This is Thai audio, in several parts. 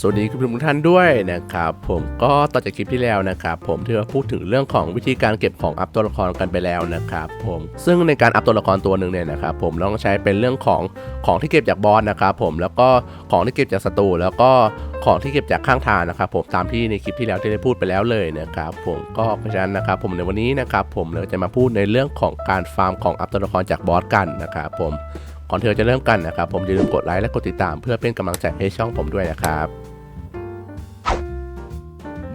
สวัสดีคุณผู้ชมทุกท่านด้วยนะครับ ผมก็ต่อจากคลิปที่แล้วนะครับ ผมที่เราพูดถึงเรื่องของวิธีการเก็บของอัพตัวละครกันไปแล้วนะครับ ผมซึ่งในการอัพตัวละครตัวหนึ่งเนี่ยนะครับผมต้องใช้เป็นเรื่องของของที่เก็บจากบอสนะครับผมแล้วก็ของที่เก็บจากศัตรูแล้วก็ของที่เก็บจากข้างทางนะครับ ผมตามที่ในคลิปที่แล้วที่ได้พูดไปแล้วเลยนะครับ ผมก็เพราะฉะนั้นนะครับ ผมในวันนี้นะครับ ผมเราจะมาพูดในเรื่องของการฟาร์มของอัพตัวละครจากบอสกันนะครับ ผม ก่อนเราจะเริ่มกันนะครับ ผมอย่าลืมกดไลค์และกดติดตามเพื่อเป็นกำลังใจให้ช่องผมด้วยนะครับ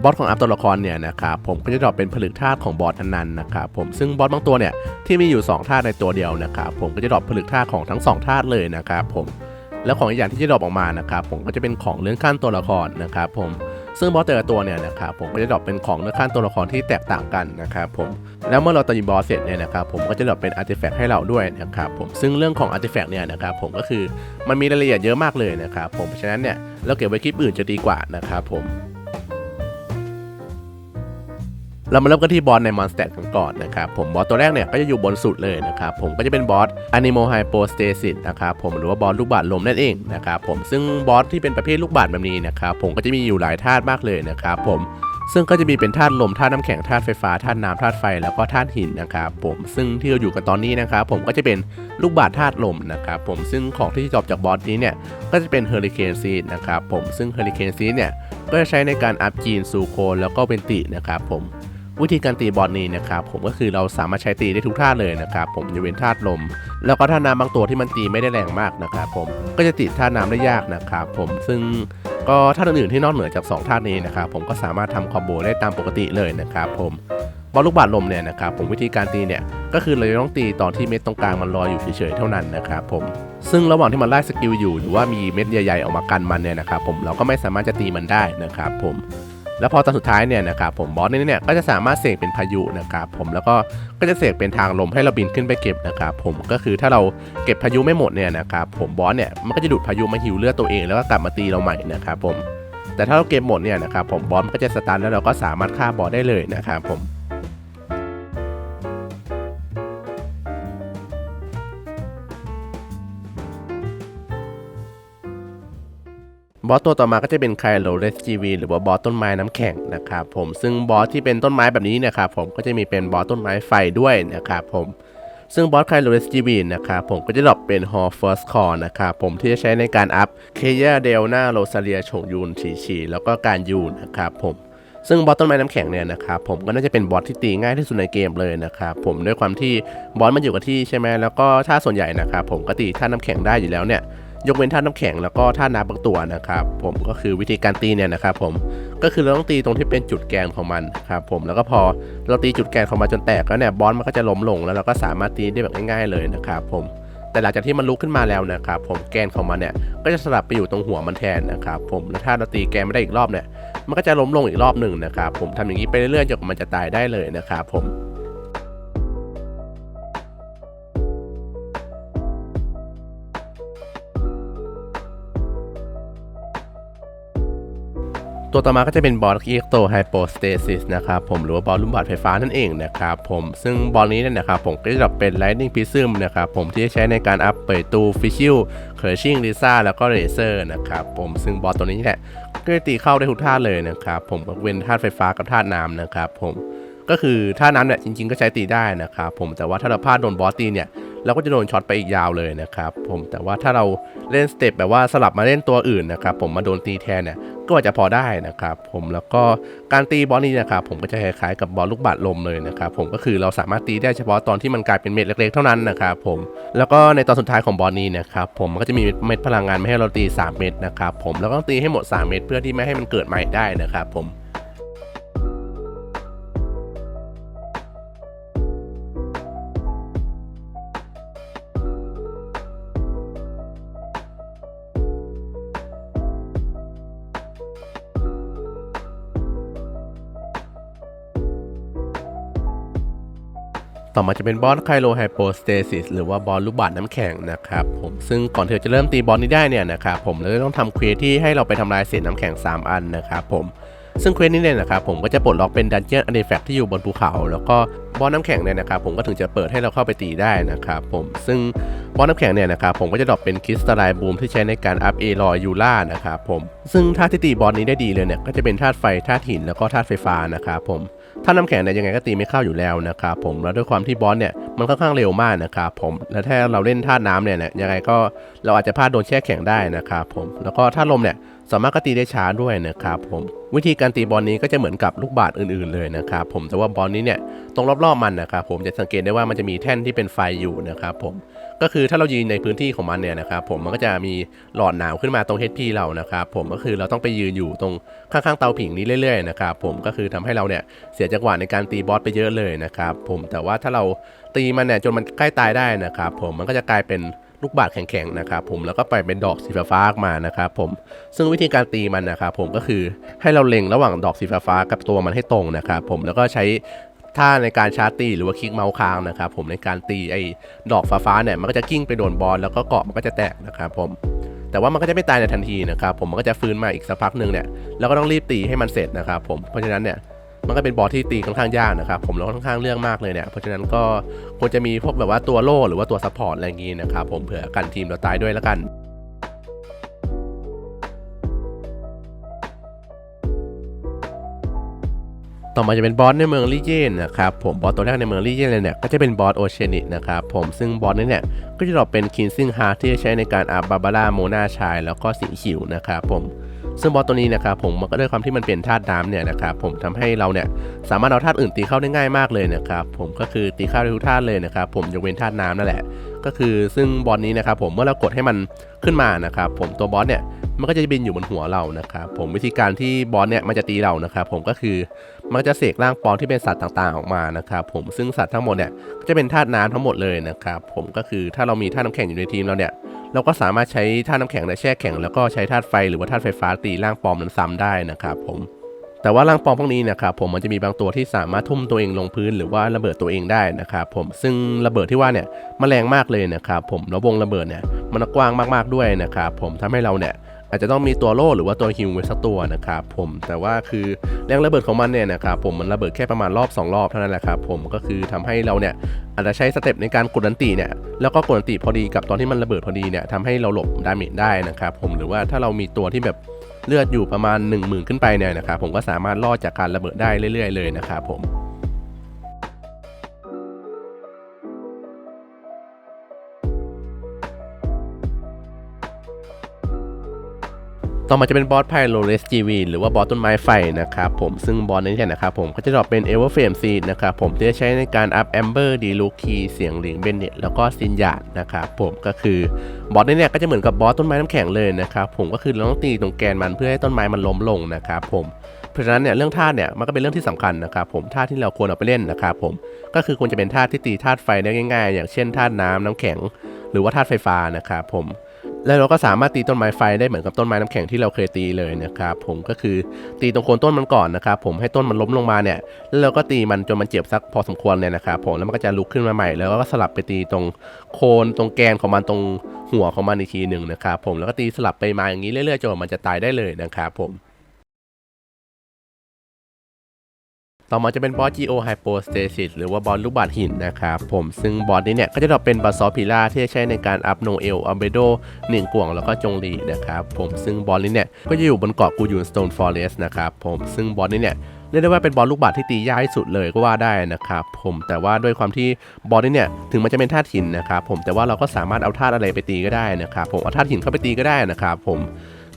บอสของอัพตัวละครเนี่ยนะครับผมก็จะดรอปเป็นผลึกธาตุของบอสนั้นๆนะครับผมซึ่งบอสบางตัวเนี่ยที่มีอยู่2ธาตุในตัวเดียวนะครับผมก็จะดรอปผลึกธาตุของทั้ง2ธาตุเลยนะครับผมแล้วของอีกอย่างที่จะดรอปออกมานะครับผมก็จะเป็นของเลื่อนขั้นตัวละครนะครับผม ซึ่งบอสแต่ละตัวเนี่ยนะครับผมก็จะดรอปเป็นของเนื้อนขั้นตัวละครที่แตกต่างกันนะครับผมแล้วเมื่อเราตีบอสเสร็จเนี่ยนะครับผมก็จะดรอปเป็นอาร์ติแฟกต์ให้เราด้วยนะครับผมซึ่งเรื่องของอาร์ติแฟกต์เนี่ยนะครับผมก็คือมันมีรายละเอียดเยอะมากเลยนะครับผมเพราะฉะนั้นเนี่ยเราเก็บไว้คลิปอื่นจะดีกว่านะครับผม เรามาเริ่มกันที่บอสในมอนสเตตกันก่อนนะครับผมบอสตัวแรกเนี่ยก็จะอยู่บนสุดเลยนะครับผมก็จะเป็นบอส Animal Hypostasis นะครับผมหรือว่าบอสลูกบาศลมนั่นเองนะครับผมซึ่งบอสที่เป็นประเภทลูกบาศก์แบบนี้นะครับผมก็จะมีอยู่หลายธาตุมากเลยนะครับผมซึ่งก็จะมีเป็นธาตุลมธาตุน้ำแข็งธาตุไฟฟ้าธาตุน้ำธาตุไฟแล้วก็ธาตุหินนะครับผมซึ่งที่เราอยู่กันตอนนี้นะครับผมก็จะเป็นลูกบาศก์ธาตุลมนะครับผมซึ่งของที่จอบจากบอสนี้เนี่ยก็จะเป็นเฮอริเคนซีดนะครับผมซึ่งเฮอริเคนซีดเนี่ยก็จะใช้ในการอัพจีนซูโคนแล้วก็เป็นตินะครับผม วิธีการตีบอลนี้นะครับผมก็คือเราสามารถใช้ตีได้ทุกท่าเลยนะครับผมจะเว้นธาลม แล้วก็ท่าน้ำบางตัวที่มันตีไม่ได้แรงมากนะครับผมก็จะติดท่าน้ำได้ยากนะครับผมซึ่งก็ท่าอื่นๆที่นอกเหนือจาก 2 ท่านี้นะครับผมก็สามารถทำคอมโบได้ตามปกติเลยนะครับผมบอลลูกบาศก์ลมเนี่ยนะครับผมวิธีการตีเนี่ยก็คือเราจะต้องตีตอนที่เม็ดตรงกลางมันลอยอยู่เฉยๆเท่านั้นนะครับผมซึ่งระหว่างที่มันไล่สกิลอยู่หรือว่ามีเม็ดใหญ่ๆออกมากันมันเนี่ยนะครับผมเราก็ไม่สามารถจะตีมันได้นะครับผม แล้วพอตอนสุดท้ายเนี่ยนะครับผมบอสเนี่ยเนี่ยก็จะสามารถเสกเป็นพายุนะครับผมแล้วก็ก็จะเสกเป็นทางลมให้เราบินขึ้นไปเก็บนะครับผมก็คือถ้าเราเก็บพายุไม่หมดเนี่ยนะครับผมบอสเนี่ยมันก็จะดูดพายุมาหิวเลือดตัวเองแล้วก็กลับมาตีเราใหม่นะครับผมแต่ถ้าเราเก็บหมดเนี่ยนะครับผมบอสก็จะสตาร์ทแล้วเราก็สามารถฆ่าบอสได้เลยนะครับผม บอสตัวต่อมาก็จะเป็นไคโลเรสจีวีหรือว่าบอสต้นไม้น้ำแข็งนะครับผมซึ่งบอสที่เป็นต้นไม้แบบนี้นะครับผมก็จะมีเป็นบอสต้นไม้ไฟด้วยนะครับผมซึ่งบอสไคโลเรสจีวีนะครับผมก็จะดรอปเป็นฮอร์เฟิร์สคอร์นะครับผมที่จะใช้ในการอัพเคเยเดลนาโรซาเลียชงยูนฉีฉีแล้วก็การยูนนะครับผมซึ่งบอสต้นไม้น้ำแข็งเนี่ยนะครับผมก็น่าจะเป็นบอสที่ตีง่ายที่สุดในเกมเลยนะครับผมด้วยความที่บอสมันอยู่กับที่ใช่ไหมแล้วก็ถ้าส่วนใหญ่นะครับผมก็ตีท่าน้ำแข็งได้อยู่แล้วเนี่ย ยกเว้นท่าน้ำแข็งแล้วก็ท่าน้ำบางตัวนะครับ ผมก็คือวิธีการตีเนี่ยนะครับ ผมก็คือเราต้องตีตรงที่เป็นจุดแกนของมันครับผมแล้วก็พอเราตีจุดแกนของมันจนแตกแล้วเนี่ยบอสมันก็จะล้มลงแล้วเราก็สามารถตีได้แบบง่ายๆเลยนะครับผมแต่หลังจากที่มันลุกขึ้นมาแล้วนะครับผมแกนของมันเนี่ยก็จะสลับไปอยู่ตรงหัวมันแทนนะครับผมแล้วถ้าเราตีแกนไม่ได้อีกรอบเนี่ยมันก็จะล้มลงอีกรอบหนึ่งนะครับผมทำอย่างนี้ไปเรื่อยๆจนกว่ามันจะตายได้เลยนะครับผม ตัวต่อมาก็จะเป็นบอลอีโตไฮโปสเตซิสนะครับผมหรือว่าบอลลูกบาศก์ไฟฟ้านั่นเองนะครับผมซึ่งบอลนี้เนี่ยนะครับผมก็จะเป็น Lightning Prism นะครับผมที่จะใช้ในการอัพเปิดตูฟิชิลเคอร์ชิงลิซ่าแล้วก็เรเซอร์นะครับผมซึ่งบอลตัวนี้เนี่ยก็จะตีเข้าได้ทุกท่าเลยนะครับผมเว้นธาไฟฟ้ากับธาน้ำนะครับผมก็คือท่าน้ำเนี่ยจริง ๆ ก็ใช้ตีได้นะครับผมแต่ว่าถ้าเราพลาดโดนบอสตีเนี่ยเราก็จะโดนช็อตไปอีกยาวเลยนะครับผมแต่ว่าถ้าเราเล่นสเต็ปแบบว่าสลับมาเล่นตัวอื่นนะครับผมมาโดนตีแทนเนี่ย ก็อาจจะพอได้นะครับ ผมแล้วก็การตีบอลนี้นะครับผมก็จะคล้ายๆกับบอลลูกบาศลมเลยนะครับผมก็คือเราสามารถตีได้เฉพาะตอนที่มันกลายเป็นเม็ดเล็กๆเท่านั้นนะครับผมแล้วก็ในตอนสุดท้ายของบอลนี้นะครับผมก็จะมีเม็ดพลังงานไม่ให้เราตี 3 เม็ดนะครับผมแล้วก็ต้องตีให้หมด 3 เม็ดเพื่อที่ไม่ให้มันเกิดใหม่ได้นะครับผม ต่อมาจะเป็นบอสไคโลไฮโปสเตซิสหรือว่าบอลลูกบาศน้ำแข็งนะครับผมซึ่งก่อนที่เราจะเริ่มตีบอลนี้ได้เนี่ยนะครับผมเราจะต้องทำเควสที่ให้เราไปทำลายเศษน้ำแข็ง 3 อันนะครับผมซึ่งเควสนี้เนี่ยนะครับผมก็จะปลดล็อกเป็นดันเจียนอันเดแฟกที่อยู่บนภูเขา แล้วก็บอสน้ำแข็งเนี่ยนะครับผมก็ถึงจะเปิดให้เราเข้าไปตีได้นะครับผมซึ่งบอสน้ำแข็งเนี่ยนะครับผมก็จะดรอปเป็นคริสตัลไลบูมที่ใช้ในการอัพเอรอยยูล่านะครับผมซึ่งธาที่ตีบอสนี้ได้ดีเลยเนี่ยก็จะเป็นธาตุไฟธาตุหินแล้วก็ธาตุไฟฟ้านะครับผม ธาน้ำแข็งเนี่ยยังไงก็ตีไม่เข้าอยู่แล้วนะครับผมแล้วด้วยความที่บอสเนี่ยมันค่อนข้างเร็วมากนะครับผมและถ้าเราเล่นธาน้ำเนี่ยยังไงก็เราอาจจะพลาดโดนแช่แข็งได้นะครับผมแล้วก็ธาลมเนี่ยสามารถก็ตีได้ช้าด้วยนะครับผมวิธีการตีบอลนี้ก็จะเหมือนกับลูกบาศก์อื่นๆเลยนะครับผมแต่ว่าบอลนี้เนี่ยตรงรอบๆมันนะครับผมจะสังเกตได้ว่ามันจะมีแท่นที่เป็นไฟอยู่นะครับผม ก็คือถ้าเรายืนในพื้นที่ของมันเนี่ยนะครับผมมันก็จะมีหลอดหนาวขึ้นมาตรง HP เรานะครับผมก็คือเราต้องไปยืนอยู่ตรงข้างๆเตาผิงนี้เรื่อยๆนะครับผมก็คือทำให้เราเนี่ยเสียจังหวะในการตีบอสไปเยอะเลยนะครับผมแต่ว่าถ้าเราตีมันเนี่ยจนมันใกล้ตายได้นะครับผมมันก็จะกลายเป็นลูกบาศก์แข็งๆนะครับผมแล้วก็ไปเป็นดอกสีฟ้าออกมานะครับผมซึ่งวิธีการตีมันนะครับผมก็คือให้เราเล็งระหว่างดอกสีฟ้ากับตัวมันให้ตรงนะครับผมแล้วก็ใช้ ท่าในการชาร์ตีหรือว่าคลิกเมาส์ค้างนะครับผมในการตีไอ้ดอกฟ้าๆเนี่ยมันก็จะกิ้งไปโดนบอลแล้วก็เกาะมันก็จะแตกนะครับผมแต่ว่ามันก็จะไม่ตายในทันทีนะครับผมมันก็จะฟื้นมาอีกสักพักหนึ่งเนี่ยแล้วก็ต้องรีบตีให้มันเสร็จนะครับผมเพราะฉะนั้นเนี่ยมันก็เป็นบอสที่ตีค่อนข้างยากนะครับผมแล้วก็ค่อนข้างเรื่องมากเลยเนี่ยเพราะฉะนั้นก็ควรจะมีพวกแบบว่าตัวโล่หรือว่าตัวซัพพอร์ตอะไรอย่างงี้นะครับผมเผื่อกันทีมเราตายด้วยแล้วกัน ต่อมาจะเป็นบอสในเมืองลิเจนนะครับผมบอสตัวแรกในเมืองลิเจนเลยเนี่ยก็จะเป็นบอสโอเชียนินะครับผมซึ่งบอสนี้เนี่ยก็จะดรอปเป็นคินซิงฮาร์ที่จะใช้ในการอาบาบาร่าโมนาชาย แล้วก็สีขิวนะครับผม ซึ่งบอสตัวนี้นะครับผมมันก็ด้วยความที่มันเป็นธาตุน้ำเนี่ยนะครับผมทำให้เราเนี่ยสามารถเอาธาตุอื่นตีเข้าได้ง่ายมากเลยนะครับผมก็คือตีเข้าได้ทุกธาตุเลยนะครับผมยกเว้นธาตุน้ำนั่นแหละ ก็คือซึ่งบอสนี้นะครับผมเมื่อเรากดให้มันขึ้นมานะครับผมตัวบอสเนี่ยมันก็จะบินอยู่บนหัวเรานะครับผมวิธีการที่บอสเนี่ยมันจะตีเรานะครับผมก็คือมันจะเสกร่างปอมที่เป็นสัตว์ต่างๆ ออกมานะครับผมซึ่งสัตว์ทั้งหมดเนี่ยก็จะเป็นธาตุน้ำทั้งหมดเลยนะครับผมก็คือถ้าเรามีธาตุน้ำแข็งอยู่ในทีมเราเนี่ย เราก็สามารถใช้ธาตุน้ำแข็งและแช่แข็งแล้วก็ใช้ธาตุไฟหรือว่าธาตุไฟฟ้าตีร่างปลอมนั้นซ้ำได้นะครับผมแต่ว่าร่างปลอมพวกนี้นะครับผมมันจะมีบางตัวที่สามารถทุ่มตัวเองลงพื้นหรือว่าระเบิดตัวเองได้นะครับผมซึ่งระเบิดที่ว่าเนี่ยมันแรงมากเลยนะครับผมแล้ววงระเบิดเนี่ยมันกว้างมากๆด้วยนะครับผมทำให้เราเนี่ย อาจจะต้องมีตัวโล่หรือว่าตัวฮิวไว้สักตัวนะครับผมแต่ว่าคือแรงระเบิดของมันเนี่ยนะครับผมมันระเบิดแค่ประมาณรอบ 2 รอบเท่านั้นแหละครับผมก็คือทำให้เราเนี่ยอาจจะใช้สเต็ปในการกดดันตีเนี่ยแล้วก็กดดันตีพอดีกับตอนที่มันระเบิดพอดีเนี่ยทำให้เราหลบดาเมจได้นะครับผมหรือว่าถ้าเรามีตัวที่แบบเลือดอยู่ประมาณ 1 0,000 ขึ้นไปเนี่ยนะครับผมก็สามารถรอดจากการระเบิดได้เรื่อย ๆ เลยนะครับผม ต่อมาจะเป็นบอสไพโลเลสจีวีหรือว่าบอสต้นไม้ไฟนะครับผมซึ่งบอสนี้เนี่ยนะครับผมก็จะดรอปเป็นเอเวอร์เฟมซีดนะครับผมที่จะใช้ในการอัพแอมเบอร์ดีลูคีเสียงหลิงเบนเน็ตแล้วก็ซินยาดนะครับผมก็คือบอสนี้เนี่ยก็จะเหมือนกับบอสต้นไม้น้ำแข็งเลยนะครับผมก็คือเราต้องตีตรงแกนมันเพื่อให้ต้นไม้มันล้มลงนะครับผมเพราะฉะนั้นเนี่ยเรื่องธาตุเนี่ยมันก็เป็นเรื่องที่สำคัญนะครับผมธาตุที่เราควรเอาไปเล่นนะครับผมก็คือควรจะเป็นธาตุที่ตีธาตุไฟได้ง่าย ๆ อย่างเช่นธาตุน้ำน้ำแข็ง หรือว่าธาตุไฟฟ้านะครับผม แล้วเราก็สามารถตีต้นไม้ไฟได้เหมือนกับต้นไม้น้ำแข็งที่เราเคยตีเลยนะครับผมก็คือตีตรงโคนต้นมันก่อนนะครับผมให้ต้นมันล้มลงมาเนี่ยแล้วเราก็ตีมันจนมันเจ็บสักพอสมควรเนี่ยนะครับผมแล้วมันก็จะลุกขึ้นมาใหม่แล้วก็สลับไปตีตรงโคนตรงแกนของมันตรงหัวของมันอีกทีหนึ่งนะครับผมแล้วก็ตีสลับไปมาอย่างนี้เรื่อยๆจนมันจะตายได้เลยนะครับผม ต่อมาจะเป็นบอส Geo Hypostasis หรือว่าบอสลูกบาศหินนะครับผมซึ่งบอสนี้เนี่ย ก็จะดรอเป็นบาซอพิล่าที่จะใช้ในการอัพโนเอลอัมเบโดหนึ่งกวงแล้วก็จงลีนะครับผมซึ่งบอสนี้เนี่ย ก็จะอยู่บนเกาะกูยูนสโตนฟอเรสต์นะครับผมซึ่งบอสนี้เนี่ยเรียกได้ว่าเป็นบอลลูกบาศที่ตียากที่สุดเลยก็ว่าได้นะครับผมแต่ว่าด้วยความที่บอลนี้เนี่ยถึงมันจะเป็นธาตุหินนะครับผมแต่ว่าเราก็สามารถเอาธาตุอะไรไปตีก็ได้นะครับผมเอาธาตุหินเข้าไปตีก็ได้นะครับผม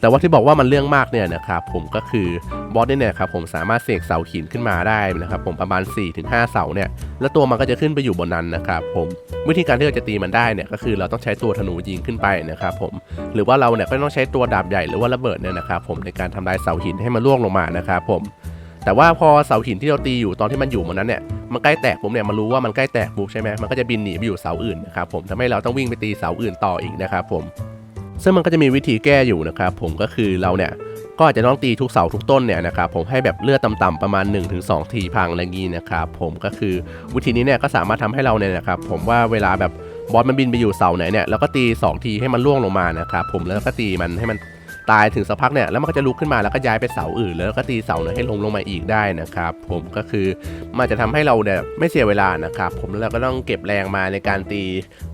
แต่ว่าที่บอกว่ามันเรื่องมากเนี่ยนะครับผมก็คือบอสเนี่ยครับผมสามารถเสกเสาหินขึ้นมาได้นะครับผมประมาณ 4-5 เสาเนี่ยแล้วตัวมันก็จะขึ้นไปอยู่บนนั้นนะครับผมวิธีการที่เราจะตีมันได้เนี่ยก็คือเราต้องใช้ตัวธนูยิงขึ้นไปนะครับผมหรือว่าเราเนี่ยก็ต้องใช้ตัวดาบใหญ่หรือว่าระเบิดเนี่ยนะครับผมในการทำลายเสาหินให้มันล่วงลงมานะครับผมแต่ว่าพอเสาหินที่เราตีอยู่ตอนที่มันอยู่บนนั้นเนี่ยมันใกล้แตกผมเนี่ยมารู้ว่ามันใกล้แตกปุ๊บใช่ไหมมันก็จะบินหนีไปอยู่เสาอื่นนะครับผมทำให้เราต้องวิ่งไปตีเสาอื่นต่ออีกนะครับผม ซึ่งมันก็จะมีวิธีแก้อยู่นะครับผมก็คือเราเนี่ยก็อาจจะต้องตีทุกเสาทุกต้นเนี่ยนะครับผมให้แบบเลือดต่ำๆประมาณ 1-2 ทีพังอะไรงี้นะครับผมก็คือวิธีนี้เนี่ยก็สามารถทำให้เราเนี่ยนะครับผมว่าเวลาแบบบอสมันบินไปอยู่เสาไหนเนี่ยแล้วก็ตี 2 ทีให้มันล่วงลงมานะครับผมแล้วก็ตีมันให้มันตายถึงสักพักเนี่ยแล้วมันก็จะลุกขึ้นมาแล้วก็ย้ายไปเสาอื่น แล้วก็ตีเสาเนี่ยให้ลงลงมาอีกได้นะครับผมก็คือมันจะทำให้เราเนี่ยไม่เสียเวลานะครับผมแล้วเราก็ต้องเก็บแรงมาในการตี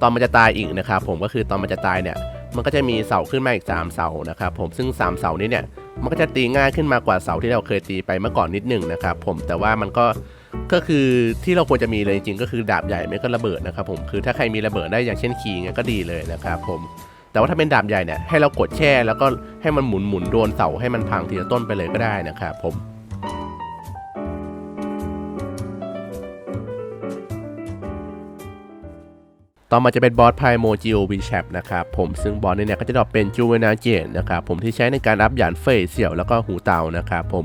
ตอนมันจะตายอีกนะครับผมก็คือตอนมันจะตายเนี่ย มันก็จะมีเสาขึ้นมาอีก 3 เสานะครับผมซึ่ง 3 เสานี้เนี่ยมันก็จะตีง่ายขึ้นมากว่าเสาที่เราเคยตีไปเมื่อก่อนนิดหนึ่งนะครับผมแต่ว่ามันก็ก็คือที่เราควรจะมีเลยจริงๆก็คือดาบใหญ่ไม่ก็ระเบิดนะครับผมคือถ้าใครมีระเบิดได้อย่างเช่นคีย์เนี่ยก็ดีเลยนะครับผมแต่ว่าถ้าเป็นดาบใหญ่เนี่ยให้เรากดแช่แล้วก็ให้มันหมุนหมุนโดนเสาให้มันพังทีละต้นไปเลยก็ได้นะครับผม ต่อมาจะเป็นบอสไพโมจิโอวินแชปนะครับผมซึ่งบอสนี้เนี่ยก็จะดรอปเป็นจูเวนาเจนนะครับผมที่ใช้ในการอัพหยานเฟยเสี่ยวแล้วก็หูเตานะครับผม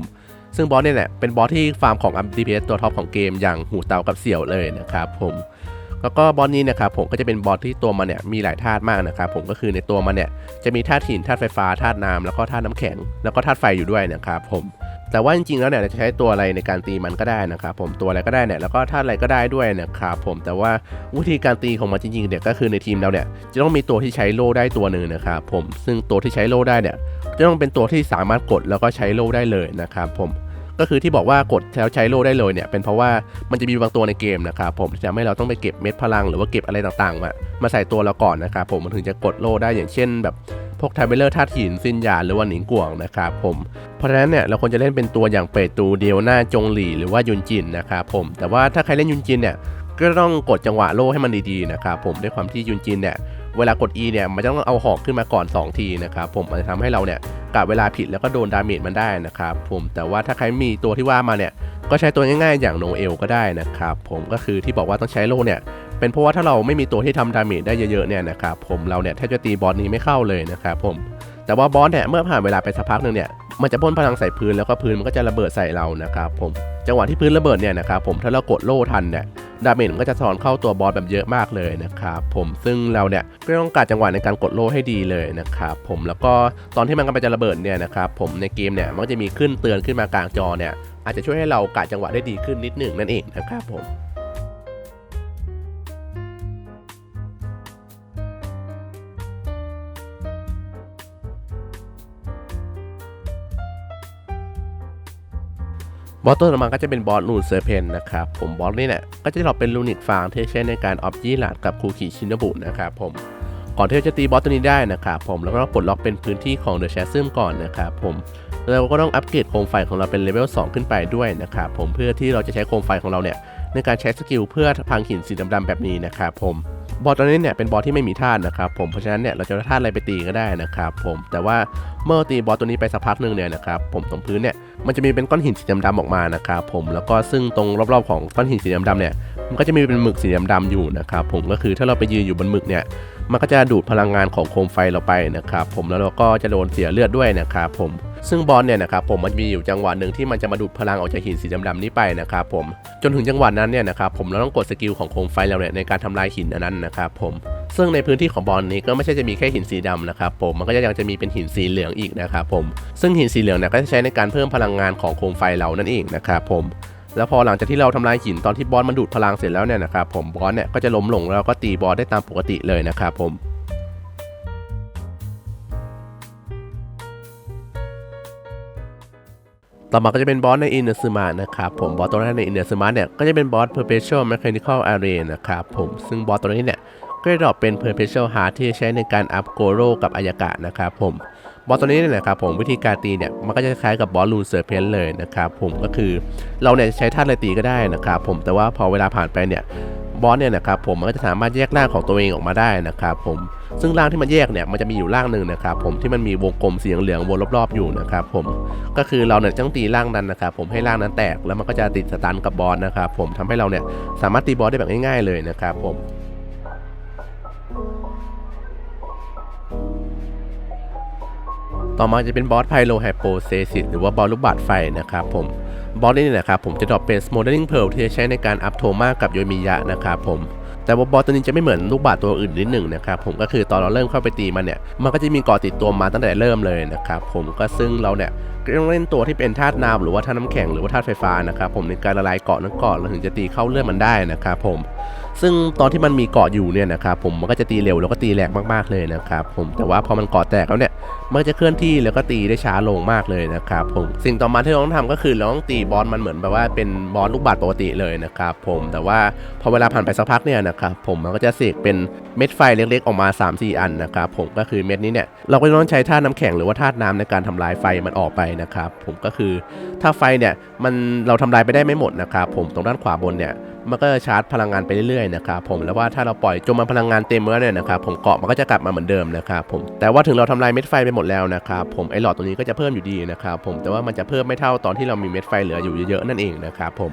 ซึ่งบอสเนี่ยแหละเป็นบอสที่ฟาร์มของอัพ DPS ตัวท็อปของเกมอย่างหูเตากับเสี่ยวเลยนะครับผมแล้วก็บอสนี้นะครับผมก็จะเป็นบอสที่ตัวมันเนี่ยมีหลายธาตุมากนะครับผมก็คือในตัวมันเนี่ยจะมีธาตุหินธาตุไฟฟ้าธาตุน้ำแล้วก็ธาตุน้ำแข็งแล้วก็ธาตุไฟอยู่ด้วยนะครับผม แต่ว่าจริงๆแล้วเนี่ยจะใช้ตัวอะไรในการตีมันก็ได้นะครับผมตัวอะไรก็ได้เนี่ยแล้วก็ธาตุอะไรก็ได้ด้วยนะครับผมแต่ว่าวิธีการตีของมันจริงๆเนี่ยก็คือในทีมเราเนี่ยจะต้องมีตัวที่ใช้โล่ได้ตัวหนึ่งนะครับผมซึ่งตัวที่ใช้โล่ได้เนี่ยจะต้องเป็นตัวที่สามารถกดแล้วก็ใช้โล่ได้เลยนะครับผมก็คือที่บอกว่ากดแล้วใช้โล่ได้เลยเนี่ยเป็นเพราะว่ามันจะมีบางตัวในเกมนะครับผมที่ทำให้เราต้องไปเก็บเม็ดพลังหรือว่าเก็บอะไรต่างๆ มามาใส่ตัวเราก่อนนะครับผมมันถึงจะกดโล่ได้อย่างเช่นแบบ วกไทเบลเลอร์ธาตุหินซินหยาหรือว่าหนิงกวงนะครับผมเพราะฉะนั้นเนี่ยเราควรจะเล่นเป็นตัวอย่างเปตูเดียวหน้าจงหลี่หรือว่ายุนจินนะครับผมแต่ว่าถ้าใครเล่นยุนจินเนี่ยก็ต้องกดจังหวะโล่ให้มันดีๆนะครับผมด้วยความที่ยุนจินเนี่ยเวลากด E เนี่ยมันจะต้องเอาหอกขึ้นมาก่อน 2 ทีนะครับผมมันจะทำให้เราเนี่ยกะเวลาผิดแล้วก็โดนดาเมจมันได้นะครับผมแต่ว่าถ้าใครมีตัวที่ว่ามาเนี่ยก็ใช้ตัวง่ายๆอย่างโนเอลก็ได้นะครับผมก็คือที่บอกว่าต้องใช้โล่เนี่ย เป็นเพราะว่าถ้าเราไม่มีตัวที่ทำดาเมจได้เยอะๆเนี่ยนะครับผมเราเนี่ยแทบจะตีบอสนี้ไม่เข้าเลยนะครับผมแต่ว่าบอสเนี่ยเมื่อผ่านเวลาไปสักพักหนึ่งเนี่ยมันจะพ่นพลังใส่พื้นแล้วก็พื้นมันก็จะระเบิดใส่เรานะครับผมจังหวะที่พื้นระเบิดเนี่ยนะครับผมถ้าเรากดโล่ทันเนี่ยดาเมจมันก็จะสอนเข้าตัวบอสแบบเยอะมากเลยนะครับผมซึ่งเราเนี่ยก็ต้องการจังหวะในการกดโล่ให้ดีเลยนะครับผมแล้วก็ตอนที่มันกำลังจะระเบิดเนี่ยนะครับผมในเกมเนี่ยมันจะมีขึ้นเตือนขึ้นมากลางจอเนี่ยอาจจะช่วยให้เรากะจังหวะได้ดีขึ้นนิดหนึ่งนั่นเองนะครับผม บอสตัวต่อมาก็จะเป็นบอสลูนเซอร์เพนนะครับผมบอสนี่เนี่ยก็จะเราเป็นลูนิกฟางที่ใช้ในการออบจี้หลาดกับคูคิชินบุนะครับผมก่อนที่เราจะตีบอสตัวนี้ได้นะครับผมแล้วก็ต้องปลดล็อกเป็นพื้นที่ของเดอะแชสซึมก่อนนะครับผมเราก็ต้องอัปเกรดโคมไฟของเราเป็นเลเวล2ขึ้นไปด้วยนะครับผมเพื่อที่เราจะใช้โคมไฟของเราเนี่ยในการใช้สกิลเพื่อพังหินสีดำๆแบบนี้นะครับผม บอสตัวนี้เนี่ยเป็นบอสที่ไม่มีธาตุนะครับผมเพราะฉะนั้นเนี่ยเราจะเอาธาตุอะไรไปตีก็ได้นะครับผมแต่ว่าเมื่อตีบอสตัวนี้ไปสักพักหนึ่งเนี่ยนะครับผมตรงพื้นเนี่ยมันจะมีเป็นก้อนหินสีดำๆออกมานะครับผมแล้วก็ซึ่งตรงรอบๆของก้อนหินสีดำๆเนี่ยมันก็จะมีเป็นหมึกสีดำๆอยู่นะครับผมก็คือถ้าเราไปยืนอยู่บนหมึกเนี่ยมันก็จะดูดพลังงานของโคมไฟเราไปนะครับผมแล้วเราก็จะโดนเสียเลือดด้วยนะครับผม ซึ่งบอลเนี่ยนะครับผมมันมีอยู่จังหวะหนึ่งที่มันจะมาดูดพลังออกจากหินสีดำๆนี้ไปนะครับผมจนถึงจังหวะนั้นเนี่ยนะครับผมเราต้องกดสกิลของโคมไฟเราเนี่ยในการทำลายหินอันนั้นนะครับผมซึ่งในพื้นที่ของบอลนี้ก็ไม่ใช่จะมีแค่หินสีดำนะครับผมมันก็ยังจะมีเป็นหินสีเหลืองอีกนะครับผมซึ่งหินสีเหลืองเนี่ยก็จะใช้ในการเพิ่มพลังงานของโคมไฟเรานั่นเองนะครับผมแล้วพอหลังจากที่เราทำลายหินตอนที่บอสมันดูดพลังเสร็จแล้วเนี่ยนะครับผมบอสเนี่ยก็จะล้มลงแล้วก็ตีบอสได้ตามปกติเลยนะครับผม ต่อมาก็จะเป็นบอสในอินเนอร์ซึมานะครับผมบอสตัวแรกในอินเนอร์ซึมาเนี่ยก็จะเป็นบอส Perpetual Mechanical Array นะครับผมซึ่งบอสตัวนี้เนี่ยก็จะดรอปเป็น Perpetual Heart ที่ใช้ในการอัพโกโรกับอายากะนะครับผมบอสตัวนี้เนี่ยนะครับผมวิธีการตีเนี่ยมันก็จะคล้ายกับบอสลูนเซอร์เพนเลยนะครับผมก็คือเราเนี่ยใช้ธาอะไรตีก็ได้นะครับผมแต่ว่าพอเวลาผ่านไปเนี่ย บอสเนี่ยนะครับผมมันก็จะสามารถแยกร่างของตัวเองออกมาได้นะครับผมซึ่งร่างที่มันแยกเนี่ยมันจะมีอยู่ร่างหนึ่งนะครับผมที่มันมีวงกลมสีเหลืองวนรอบๆอยู่นะครับผมก็คือเราเนี่ยต้องตีร่างนั้นนะครับผมให้ร่างนั้นแตกแล้วมันก็จะติดสตันกับบอสนะครับผมทำให้เราเนี่ยสามารถตีบอสได้แบบง่ายๆเลยนะครับผม ต่อมาจะเป็นบอสไพโลไฮโปเซซิสหรือว่าบอสลูกบาศก์ไฟนะครับผมบอสนี่นะครับผมจะดรอปเป็น Smoldering Pearl ที่จะใช้ในการอัพโทมากับโยมิยะนะครับผมแต่ว่าบอสตัวนี้จะไม่เหมือนลูกบาศตัวอื่นนิดหนึ่งนะครับผมก็คือตอนเราเริ่มเข้าไปตีมันเนี่ยมันก็จะมีเกาะติดตัวมาตั้งแต่เริ่มเลยนะครับผมก็ซึ่งเราเนี่ยก็ต้องเล่นตัวที่เป็นธาตุน้ำหรือว่าธาตุน้ำแข็งหรือว่าธาตุไฟฟ้านะครับผมในการละลายเกาะนั้นก่อนเราถึงจะตีเข้าเลือดมันได้นะครับผม ซึ่งตอนที่มันมีเกาะอยู่เนี่ยนะครับผมมันก็จะตีเร็วแล้วก็ตีแรงมากๆเลยนะครับผมแต่ว่าพอมันเกาะแตกแล้วเนี่ยมันก็จะเคลื่อนที่แล้วก็ตีได้ช้าลงมากเลยนะครับผมสิ่งต่อมาที่เราต้องทำก็คือเราต้องตีบอสมันเหมือนแบบว่าเป็นบอสลูกบาศก์ปกติเลยนะครับผมแต่ว่าพอเวลาผ่านไปสักพักเนี่ยนะครับผมมันก็จะเสกเป็นเม็ดไฟเล็กๆออกมา 3-4 อันนะครับผมก็คือเม็ดนี้เนี่ยเราก็ต้องใช้ธาตุน้ำแข็งหรือว่าธาตุน้ำในการทำลายไฟมันออกไปนะครับผมก็คือถ้าไฟเนี่ยมันเราทำลายไปได้ไม่หมดนะครับผมตรงด้านขวาบนเนี่ย มันก็ชาร์จพลังงานไปเรื่อยๆนะครับผมแล้วว่าถ้าเราปล่อยจนมันพลังงานเต็มแล้วเนี่ยนะครับผมเกาะมันก็จะกลับมาเหมือนเดิมนะครับผมแต่ว่าถึงเราทำลายเม็ดไฟไปหมดแล้วนะครับผมไอหลอดตัวนี้ก็จะเพิ่มอยู่ดีนะครับผมแต่ว่ามันจะเพิ่มไม่เท่าตอนที่เรามีเม็ดไฟเหลืออยู่เยอะๆนั่นเองนะครับผม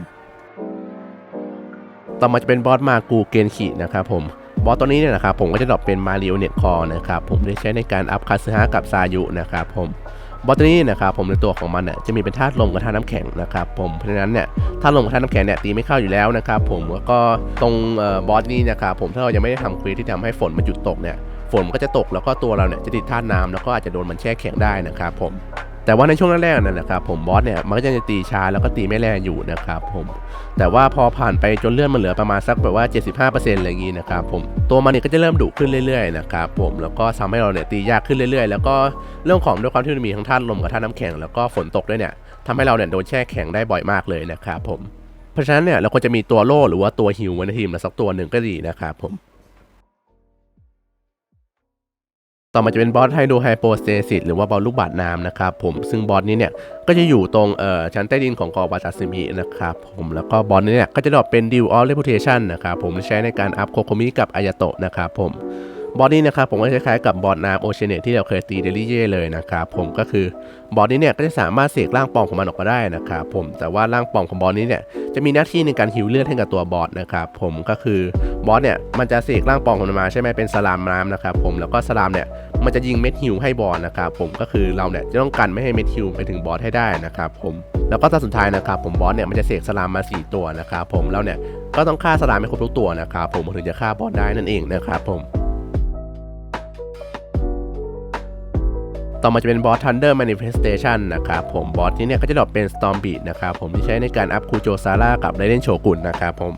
ต่อมาจะเป็นบอสมากูเกนคินะครับผมบอสตัวนี้เนี่ยนะครับผมก็จะดรอปเป็นมาริโอเน็ตคอนะครับผมได้ใช้ในการอัพคาซึฮะกับซายุนะครับผม บอตัวนี้นะครับผมในตัวของมันเนี่ยจะมีเป็นธาตุลมกับธาตุน้ำแข็งนะครับผมเพราะฉะนั้นเนี่ยธาตุลมกับธาตุน้ำแข็งเนี่ยตีไม่เข้าอยู่แล้วนะครับผมแล้วก็ตรงบอสนี่นะครับผมถ้าเรายังไม่ได้ทำควีที่ทำให้ฝนมันหยุดตกเนี่ยฝนมันก็จะตกแล้วก็ตัวเราเนี่ยจะติดธาตุน้ำแล้วก็อาจจะโดนมันแช่แข็งได้นะครับผม แต่ว่าในช่วงแรกๆนั่นนะครับผมบอสเนี่ยมันก็จะตีช้าแล้วก็ตีไม่แรงอยู่นะครับผมแต่ว่าพอผ่านไปจนเลื่อนมันเหลือประมาณสักแบบว่า 75%อะไรอย่างงี้นะครับผมตัวมันเนี่ยก็จะเริ่มดุขึ้นเรื่อยๆนะครับผมแล้วก็ทำให้เราเนี่ยตียากขึ้นเรื่อยๆ แล้วก็เรื่องของด้วยความที่มันมีทั้งธาตุลมกับธาตุน้ำแข็งแล้วก็ฝนตกด้วยเนี่ยทำให้เราเนี่ยโดนแช่แข็งได้บ่อยมากเลยนะครับผมเพราะฉะนั้นเนี่ยเราควรจะมีตัวโล่หรือว่าตัวฮิวไว้ในทีมสักตัวหนึ่งก็ดีนะครับผม ต่อมาจะเป็นบอสไฮโดรไฮโปสเตซิสหรือว่าบอสลูกบาดน้ำนะครับผมซึ่งบอสนี้เนี่ยก็จะอยู่ตรงเอ่อชั้นใต้ดินของเกาะวาตาซิมินะครับผมแล้วก็บอสนี้เนี่ยก็จะดรอปเป็นดิวออลเรพูเทชันนะครับผมใช้ในการอัพโคโคมิกับอายาโตะนะครับผม บอสนี้นะครับผมก็คล้ายๆกับบอสน้ำโอเชเนตที่เราเคยตีเดลิเย่เลยนะครับผมก็คือบอสนี้เนี่ยก็จะสามารถเสกร่างปลอมของมันออกมาได้นะครับผมแต่ว่าร่างปลอมของบอสนี้เนี่ยจะมีหน้าที่ในการฮิวเลือดให้กับตัวบอสนะครับผมก็คือบอสเนี่ยมันจะเสกร่างปลอมของมันมาใช่ไหมเป็นสลามน้ำนะครับผมแล้วก็สลามเนี่ยมันจะยิงเม็ดฮิวให้บอสนะครับผมก็คือเราเนี่ยจะต้องกันไม่ให้เม็ดฮิวไปถึงบอสให้ได้นะครับผมแล้วก็ตอนสุดท้ายนะครับผมบอสเนี่ยมันจะเสกสลามมา 4 ตัวนะครับผมแล้วเนี่ยก็ต้องฆ่าสลามให้ครบทุกตัวนะครับผมถึงจะฆ่าบอสได้นั่นเองนะครับผม ต่อมาจะเป็นบอส Thunder Manifestation นะครับผมบอสที่เนี่ยก็จะดรอปเป็น Storm Beat นะครับผมที่ใช้ในการอัพคูโจซาร่ากับไรเดนโชกุนนะครับผม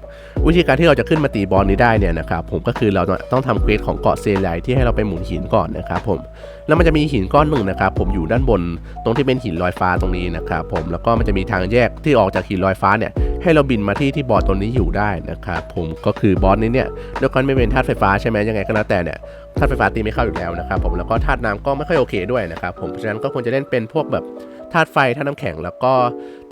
วิธีการที่เราจะขึ้นมาตีบอลนี้ได้เนี่ยนะครับผมก็คือเราต้องทำเควสของเกาะเซไลที่ให้เราไปหมุนหินก่อนนะครับผมแล้วมันจะมีหินก้อนหนึ่งนะครับผมอยู่ด้านบนตรงที่เป็นหินลอยฟ้าตรงนี้นะครับผมแล้วก็มันจะมีทางแยกที่ออกจากหินลอยฟ้าเนี่ย ให้เราบินมาที่ที่บอสตัวนี้อยู่ได้นะครับผมก็คือบอสนี้เนี่ยด้วยความไม่เป็นธาตุไฟฟ้าใช่ไหมยังไงก็แล้วแต่เนี่ยธาตุไฟฟ้าตีไม่เข้าอยู่แล้วนะครับผมแล้วก็ธาตุน้ำก็ไม่ค่อยโอเคด้วยนะครับผมเพราะฉะนั้นก็ควรจะเล่นเป็นพวกแบบ ธาตุไฟธาตุน้ำแข็งแล้วก็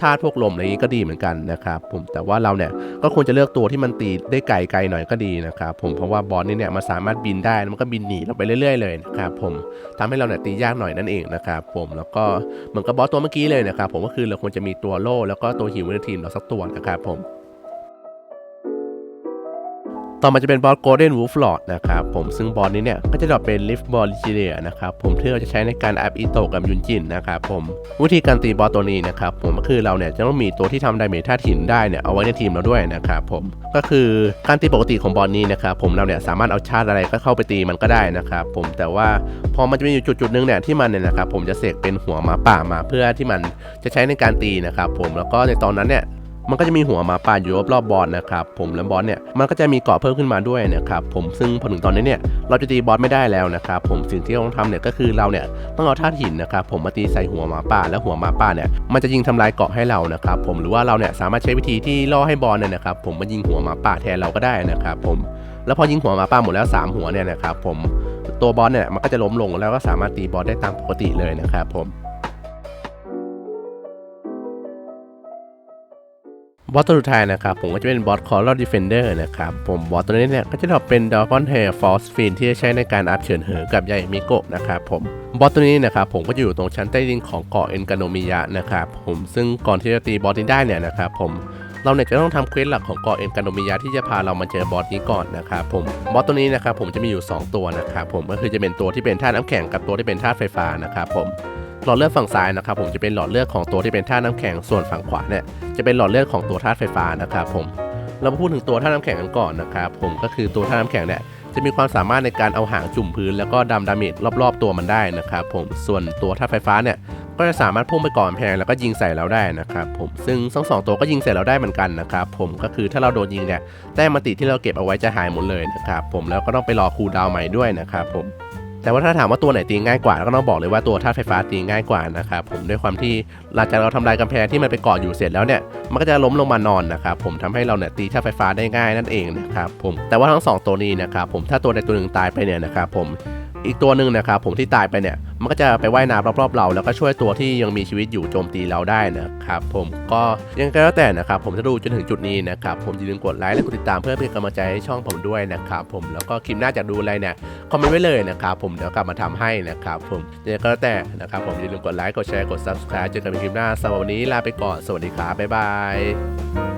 ธาตุพวกลมอะไรอย่างนี้ก็ดีเหมือนกันนะครับผมแต่ว่าเราเนี่ยก็ควรจะเลือกตัวที่มันตีได้ไกลไกลหน่อยก็ดีนะครับผมเพราะว่าบอสนี่เนี่ยมันสามารถบินได้มันก็บินหนีเราไปเรื่อย ๆ เลยนะครับผมทำให้เราเนี่ยตียากหน่อยนั่นเองนะครับผมแล้วก็เหมือนกับบอสตัวเมื่อกี้เลยนะครับผมก็คือเราควรจะมีตัวโล่แล้วก็ตัวหิวในทีมเราสักตัวนะครับผม ต่อมาจะเป็นบอส Golden Wolf Lord นะครับผมซึ่งบอสนี้เนี่ยก็จะดรอปเป็น Lift Ball l i g i d a นะครับผมที่เราจะใช้ในการอัพอิโตกับยุนจินนะครับผมวิธีการตีบอสตัวนี้นะครับผมก็คือเราเนี่ยจะต้องมีตัวที่ทำไดเมจธาตุหินได้เนี่ยเอาไว้ในทีมเราด้วยนะครับผมก็คือการตีปกติของบอสนี้นะครับผมเราเนี่ยสามารถเอาชาติอะไรก็เข้าไปตีมันก็ได้นะครับผมแต่ว่าพอมันจะมีอยู่จุดจุดๆหนึงเนี่ยที่มันเนี่ยนะครับผมจะเสกเป็นหัวหมาป่ามาเพื่อที่มันจะใช้ในการตีนะครับผมแล้วก็ในตอนนั้นเนี่ย มันก็จะมีหัวหมาป่าอยู่รอบๆบอสนะครับผมแล้วบอสเนี่ยมันก็จะมีเกาะเพิ่มขึ้นมาด้วยนะครับผมซึ่งพอถึงตอนนี้เนี่ยเราจะตีบอสไม่ได้แล้วนะครับผมสิ่งที่เราต้องทำเนี่ยก็คือเราเนี่ยต้องเอาธาตุหินนะครับผมมาตีใส่หัวหมาป่าแล้วหัวหมาป่าเนี่ยมันจะยิงทำลายเกาะให้เรานะครับผมหรือว่าเราเนี่ยสามารถใช้วิธีที่ล่อให้บอสเนี่ยนะครับผมมายิงหัวหมาป่าแทนเราก็ได้นะครับผมแล้วพอยิงหัวหมาป่าหมดแล้วสามหัวเนี่ยนะครับผมตัวบอสเนี่ยมันก็จะล้มลงแล้วก็สามารถตีบอสได้ตามปกติเลยนะครับผม บอสตัวสุดท้ายนะครับผมก็จะเป็นบอสคอร์ลดิเฟนเดอร์นะครับผมบอสตัวนี้เนี่ยก็จะดรอปเป็นดอ g อนเฮร์ฟอสฟินที่จะใช้ในการอัพเฉินเหอกับยายมิโกะนะครับผมบอสตัวนี้นะครับผมก็จะอยู่ตรงชั้นใต้ดินของเกาะเอ็นกาโนมิยะนะครับผมซึ่งก่อนที่จะตีบอสนี้ได้เนี่ยนะครับผมเราเนี่ยจะต้องทำเควสหลักของเกาะเอ็นกาโนมิยะที่จะพาเรามาเจอบอสนี้ก่อนนะครับผมบอสตัวนี้นะครับผมจะมีอยู่ 2 ตัวนะครับผมก็คือจะเป็นตัวที่เป็นธาตุน้ำแข็งกับตัวที่เป็นธาตุไฟฟ้านะครับผม หลอดเลือดฝั่งซ้ายนะครับผมจะเป็นหลอดเลือดของตัวที่เป็นธาตุน้ำแข็งส่วนฝั่งขวาเนี่ยจะเป็นหลอดเลือดของตัวธาตุไฟฟ้านะครับผมเรามาพูดถึงตัวธาตุน้ำแข็งกันก่อนนะครับผมก็คือตัวธาตุน้ำแข็งเนี่ยจะมีความสามารถในการเอาหางจุ่มพื้น แล้วก็ดำดาเมจรอบๆ ตัวมันได้นะครับผมส่วนตัวธาตุไฟฟ้าเนี่ยก็จะสามารถพุ่งไปก่อนแพงแล้วก็ยิงใส่เราได้นะครับผมซึ่งทั้งสองตัวก็ยิงใส่เราได้เหมือนกันนะครับผมก็คือถ้าเราโดนยิงเนี่ยแต้มมติที่เราเก็บเอาไว้จะหายหมดเลยนะครับผมแล้วก็ต้องไปรอคูลดาวใหม่ด้วยนะครับผม แต่ว่าถ้าถามว่าตัวไหนตีง่ายกว่าก็ต้องบอกเลยว่าตัวธาตุไฟฟ้าตีง่ายกว่านะครับผมด้วยความที่หลังจากเราทำลายกำแพงที่มันไปเกาะอยู่เสร็จแล้วเนี่ยมันก็จะล้มลงมานอนนะครับผมทำให้เราเนี่ยตีธาตุไฟฟ้าได้ง่ายนั่นเองนะครับผมแต่ว่าทั้งสองตัวนี้นะครับผมถ้าตัวใดตัวหนึ่งตายไปเนี่ยนะครับผมอีกตัวหนึ่งนะครับผมที่ตายไปเนี่ย มันก็จะไปว่ายน้ำรอบๆเรา แล้วก็ช่วยตัวที่ยังมีชีวิตอยู่โจมตีเราได้นะครับผมก็ยังไงก็แต่นะครับผมจะดูจนถึงจุดนี้นะครับผมอย่าลืมกดไลค์และกดติดตามเพื่อเป็นกำลังใจให้ช่องผมด้วยนะครับผมแล้วก็คลิปหน้าจะดูอะไรเนี่ยคอมเมนต์ไว้เลยนะครับผมเดี๋ยวกลับมาทำให้นะครับผมยังไงก็แล้วแต่นะครับผมอย่าลืมกดไลค์กดแชร์กด subscribe เจอกันในคลิปหน้าสำหรับวันนี้ลาไปก่อนสวัสดีครับบ๊ายบาย